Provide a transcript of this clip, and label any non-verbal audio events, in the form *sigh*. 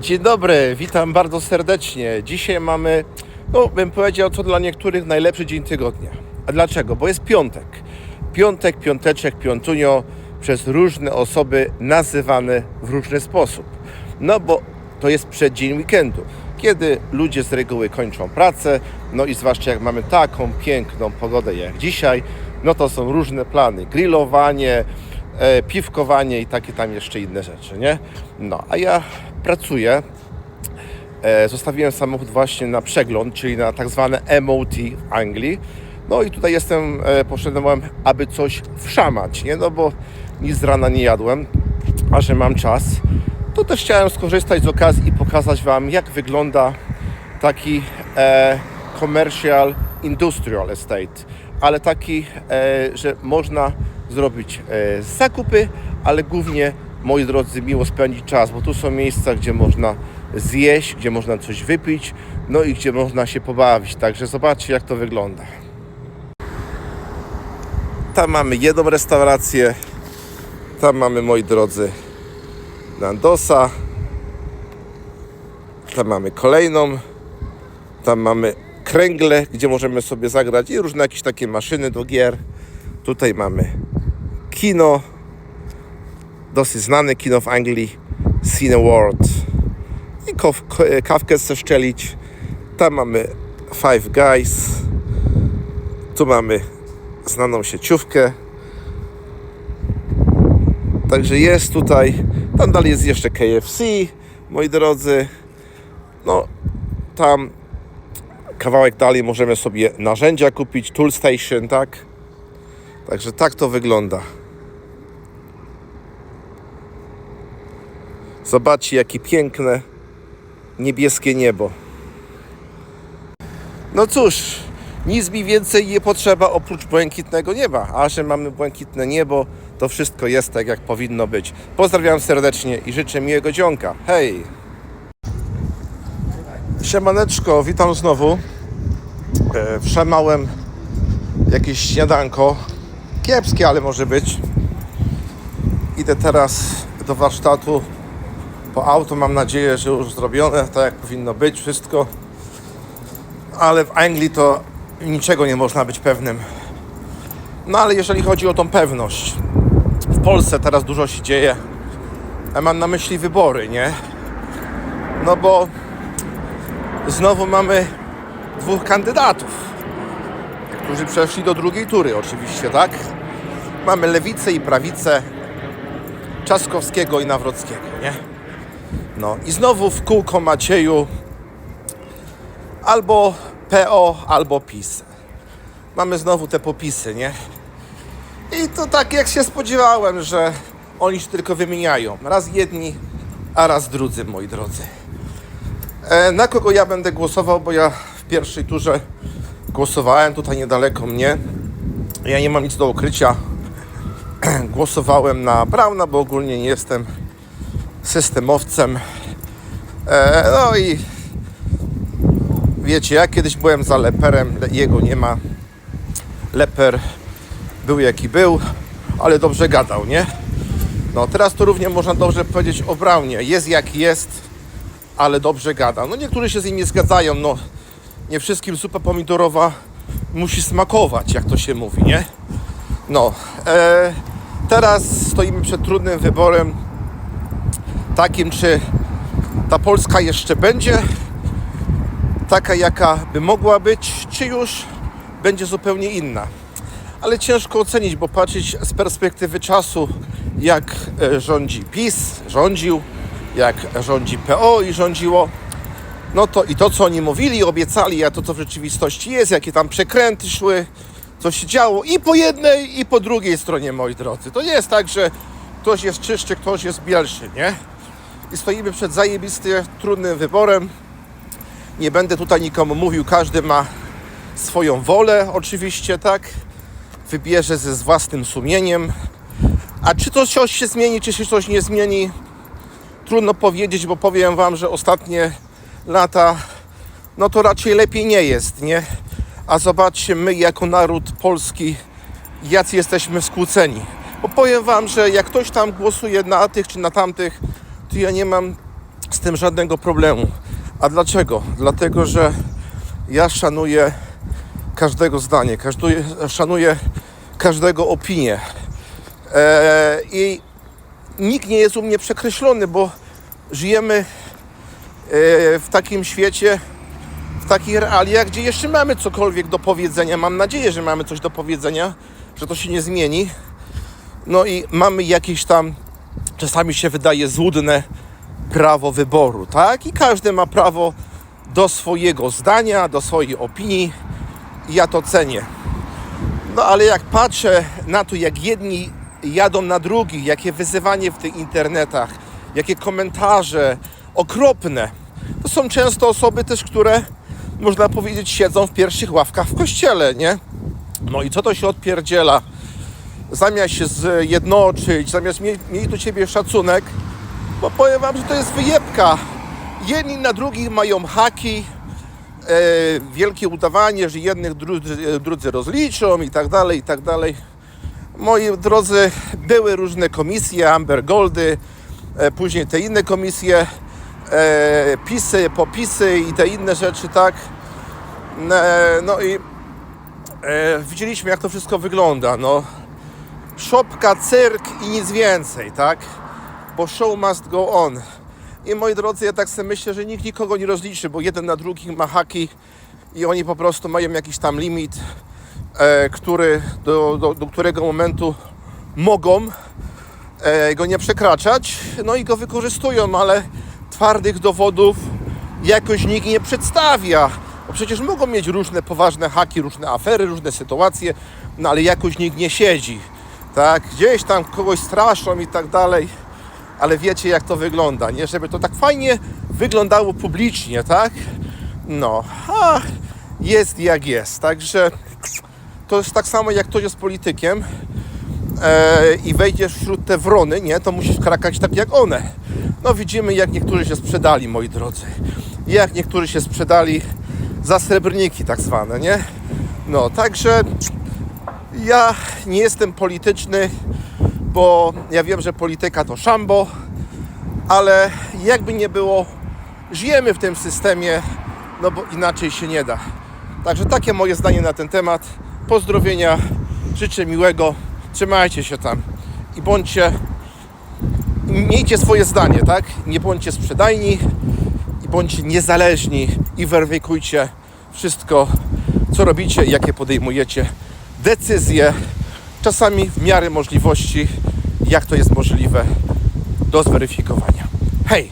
Dzień dobry, witam bardzo serdecznie. Dzisiaj mamy, no bym powiedział, to dla niektórych najlepszy dzień tygodnia. A dlaczego? Bo jest piątek. Piątek, piąteczek, piątunio przez różne osoby nazywany w różny sposób. No bo to jest przeddzień weekendu, kiedy ludzie z reguły kończą pracę, no i zwłaszcza jak mamy taką piękną pogodę jak dzisiaj, no to są różne plany. Grillowanie, e, piwkowanie i takie tam jeszcze inne rzeczy, nie? No, a ja pracuję. E, zostawiłem samochód właśnie na przegląd, czyli na tak zwane MOT w Anglii. No i tutaj jestem, e, poszedłem, aby coś wszamać, nie? No bo nic z rana nie jadłem, a że mam czas, to też chciałem skorzystać z okazji i pokazać Wam, jak wygląda taki e, commercial industrial estate, ale taki, e, że można zrobić e, zakupy, ale głównie, moi drodzy, miło spędzić czas, bo tu są miejsca, gdzie można zjeść, gdzie można coś wypić, no i gdzie można się pobawić. Także zobaczcie, jak to wygląda. Tam mamy jedną restaurację, tam mamy, moi drodzy, Nandosa, tam mamy kolejną, tam mamy kręgle, gdzie możemy sobie zagrać i różne jakieś takie maszyny do gier. Tutaj mamy kino, dosyć znane kino w Anglii, Cine World. I kawkę zeszczelić. Tam mamy Five Guys. Tu mamy znaną sieciówkę. Także jest tutaj. Tam dalej jest jeszcze KFC, moi drodzy. No, tam kawałek dalej możemy sobie narzędzia kupić, tool station, tak? Także tak to wygląda. Zobaczcie, jakie piękne niebieskie niebo. No cóż, nic mi więcej nie potrzeba oprócz błękitnego nieba. A że mamy błękitne niebo, to wszystko jest tak, jak powinno być. Pozdrawiam serdecznie i życzę miłego dzionka. Hej! Siemaneczko, witam znowu. E, Wszemałem jakieś śniadanko. Kiepskie, ale może być. Idę teraz do warsztatu po auto. Mam nadzieję, że już zrobione, tak jak powinno być wszystko. Ale w Anglii to niczego nie można być pewnym. No ale jeżeli chodzi o tą pewność, w Polsce teraz dużo się dzieje. Mam na myśli wybory, nie? No bo znowu mamy dwóch kandydatów, którzy przeszli do drugiej tury, oczywiście, tak? Mamy lewicę i prawicę Trzaskowskiego i Nawrockiego, nie? No i znowu w kółko Macieju albo PO, albo PiS. Mamy znowu te popisy, nie? I to tak jak się spodziewałem, że oni się tylko wymieniają. Raz jedni, a raz drudzy, moi drodzy. E, na kogo ja będę głosował, bo ja w pierwszej turze głosowałem tutaj niedaleko mnie. Ja nie mam nic do ukrycia. *clears throat* Głosowałem na Brauna, bo ogólnie nie jestem systemowcem. E, no i wiecie, ja kiedyś byłem za Leperem, le- jego nie ma. Leper był jaki był, ale dobrze gadał, nie? No teraz to równie można dobrze powiedzieć o Braunie. Jest jaki jest, ale dobrze gada. No niektórzy się z nim nie zgadzają, no nie wszystkim zupa pomidorowa musi smakować, jak to się mówi, nie? No, e, teraz stoimy przed trudnym wyborem takim, czy ta Polska jeszcze będzie taka, jaka by mogła być, czy już będzie zupełnie inna. Ale ciężko ocenić, bo patrzeć z perspektywy czasu, jak e, rządzi PiS, rządził, jak rządzi PO i rządziło, no to i to, co oni mówili, obiecali, a to, co w rzeczywistości jest, jakie tam przekręty szły, co się działo i po jednej, i po drugiej stronie, moi drodzy. To nie jest tak, że ktoś jest czystszy, ktoś jest bielszy, nie? I stoimy przed zajebistym, trudnym wyborem. Nie będę tutaj nikomu mówił, każdy ma swoją wolę, oczywiście, tak? Wybierze ze z własnym sumieniem. A czy to coś się zmieni, czy się coś nie zmieni? Trudno powiedzieć, bo powiem Wam, że ostatnie lata, no to raczej lepiej nie jest, nie? A zobaczcie, my jako naród polski, jacy jesteśmy skłóceni. Bo powiem Wam, że jak ktoś tam głosuje na tych czy na tamtych, to ja nie mam z tym żadnego problemu. A dlaczego? Dlatego, że ja szanuję każdego zdanie, każduję, szanuję każdego opinię. E, I nikt nie jest u mnie przekreślony, bo żyjemy e, w takim świecie, w takich realiach, gdzie jeszcze mamy cokolwiek do powiedzenia. Mam nadzieję, że mamy coś do powiedzenia, że to się nie zmieni. No i mamy jakieś tam, czasami się wydaje złudne prawo wyboru, tak? I każdy ma prawo do swojego zdania, do swojej opinii. I ja to cenię. No ale jak patrzę na to, jak jedni jadą na drugich, jakie wyzywanie w tych internetach, jakie komentarze okropne, to są często osoby też, które można powiedzieć siedzą w pierwszych ławkach w kościele, nie? No i co to się odpierdziela? Zamiast się zjednoczyć, zamiast mieć, mieć do ciebie szacunek, bo powiem wam, że to jest wyjebka. Jedni na drugich mają haki, e, wielkie udawanie, że jednych drudzy, drudzy rozliczą i tak dalej, i tak dalej. Moi drodzy, były różne komisje, Amber Goldy, e, później te inne komisje, e, pisy, popisy i te inne rzeczy, tak. E, no i e, widzieliśmy, jak to wszystko wygląda. No, szopka, cyrk i nic więcej, tak? Bo show must go on. I moi drodzy, ja tak sobie myślę, że nikt nikogo nie rozliczy, bo jeden na drugich ma haki i oni po prostu mają jakiś tam limit, e, który, do, do, do którego momentu mogą e, go nie przekraczać, no i go wykorzystują, ale twardych dowodów jakoś nikt nie przedstawia. Bo przecież mogą mieć różne poważne haki, różne afery, różne sytuacje, no ale jakoś nikt nie siedzi. Tak, gdzieś tam kogoś straszą i tak dalej, ale wiecie jak to wygląda, nie? Żeby to tak fajnie wyglądało publicznie, tak? No, a jest jak jest. Także to jest tak samo jak ktoś jest politykiem e, i wejdziesz wśród te wrony, nie? To musisz krakać tak jak one. No widzimy jak niektórzy się sprzedali, moi drodzy. Jak niektórzy się sprzedali za srebrniki tak zwane, nie? No, także ja nie jestem polityczny, bo ja wiem, że polityka to szambo, ale jakby nie było, żyjemy w tym systemie, no bo inaczej się nie da. Także takie moje zdanie na ten temat. Pozdrowienia, życzę miłego, trzymajcie się tam i bądźcie, miejcie swoje zdanie, tak? Nie bądźcie sprzedajni i bądźcie niezależni i weryfikujcie wszystko, co robicie i jakie podejmujecie decyzje, czasami w miarę możliwości, jak to jest możliwe do zweryfikowania. Hej!